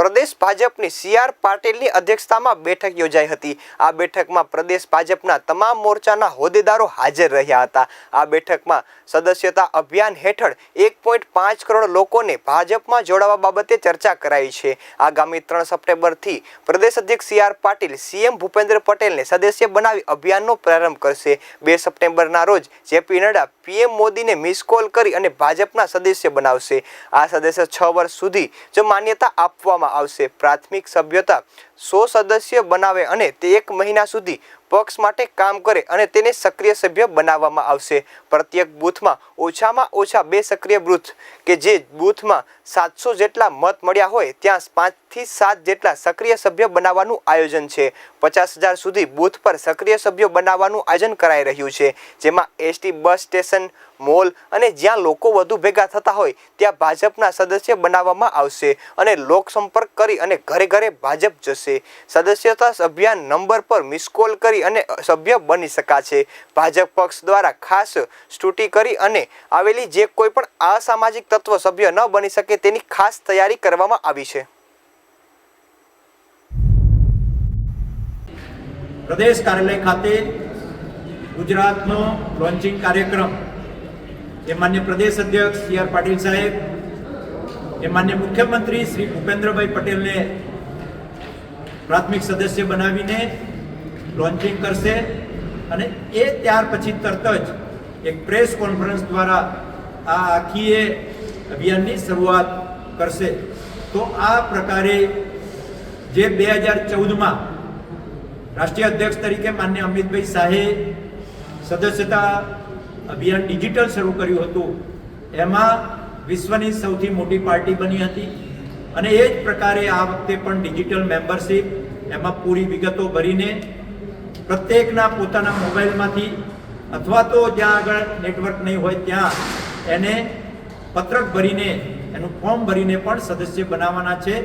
પ્રદેશ ભાજપની C R પાટીલની અધ્યક્ષતામાં બેઠક યોજાઈ હતી. આ બેઠકમાં પ્રદેશ ભાજપના તમામ મોરચાના હોદ્દેદારો હાજર રહ્યા હતા. આ બેઠકમાં સદસ્યતા અભિયાન હેઠળ એક પાંચ કરોડ લોકોને ભાજપમાં જોડાવા બાબતે ચર્ચા કરાઈ છે. આગામી ત્રણ સપ્ટેમ્બરથી પ્રદેશ અધ્યક્ષ C R Patil CM Bhupendra પટેલને સદસ્ય બનાવી અભિયાનનો પ્રારંભ કરશે. બે સપ્ટેમ્બરના રોજ જેપી નડ્ડા, પીએમ મોદીને મિસ કોલ કરી અને ભાજપના સદસ્ય બનાવશે. આ સદસ્ય છ વર્ષ સુધી જો માન્યતા આપવામાં આવશે. પ્રાથમિક સભ્યતા સો સદસ્ય બનાવે અને તે એક મહિના સુધી પક્ષ માટે કામ કરે અને તેને સક્રિય સભ્ય બનાવવામાં આવશે. પ્રત્યેક બૂથમાં ઓછામાં ઓછા બે સક્રિય બૂથ કે જે બૂથમાં સાતસો જેટલા મત મળ્યા હોય ત્યાં પાંચથી સાત જેટલા સક્રિય સભ્ય બનાવવાનું આયોજન છે. પચાસ હજાર સુધી બૂથ પર સક્રિય સભ્યો બનાવવાનું આયોજન કરાઈ રહ્યું છે. જેમાં એસટી, બસ સ્ટેશન, મોલ અને જ્યાં લોકો વધુ ભેગા થતા હોય ત્યાં ભાજપના સદસ્ય બનાવવામાં આવશે અને લોક સંપર્ક કરી અને ઘરે ઘરે ભાજપ જશે. સદસ્યતા અભિયાન નંબર પર મિસ કોલ કરી અને સભ્ય બની શકાશે. ભાજપ પક્ષ દ્વારા ખાસ સ્ટુટી કરી અને આવેલી જે કોઈ પણ અસામાજિક તત્વ સભ્ય ન બની શકે તેની ખાસ તૈયારી કરવામાં આવી છે. પ્રદેશ કાર્યાલય ખાતે ગુજરાતનો લોન્ચિંગ કાર્યક્રમ એ માન્ય પ્રદેશ અધ્યક્ષ સી આર પાટીલ સાહેબ એ માન્ય મુખ્યમંત્રી શ્રી ભૂપેન્દ્રભાઈ પટેલને પ્રાથમિક સદસ્ય બનાવીને લોન્ચિંગ કરશે. અને એ ત્યાર પછી તરત જ એક પ્રેસ કોન્ફરન્સ દ્વારા આ આખી એ અભિયાનની શરૂઆત કરશે. તો આ પ્રકારે જે બે હજાર ચૌદમાં રાષ્ટ્રીય અધ્યક્ષ તરીકે માન્ય અમિતભાઈ શાહે સદસ્યતા અભિયાન ડિજિટલ શરૂ કર્યું હતું. એમાં વિશ્વની સૌથી મોટી પાર્ટી બની હતી. અને એ જ પ્રકારે આ વખતે પણ ડિજિટલ મેમ્બરશિપ એમાં પૂરી વિગતો ભરીને પ્રત્યેકના પોતાના મોબાઈલમાંથી અથવા તો જ્યાં આગળ નેટવર્ક નહીં હોય ત્યાં એને પત્રક ભરીને, એનું ફોર્મ ભરીને પણ સદસ્ય બનાવવાના છે.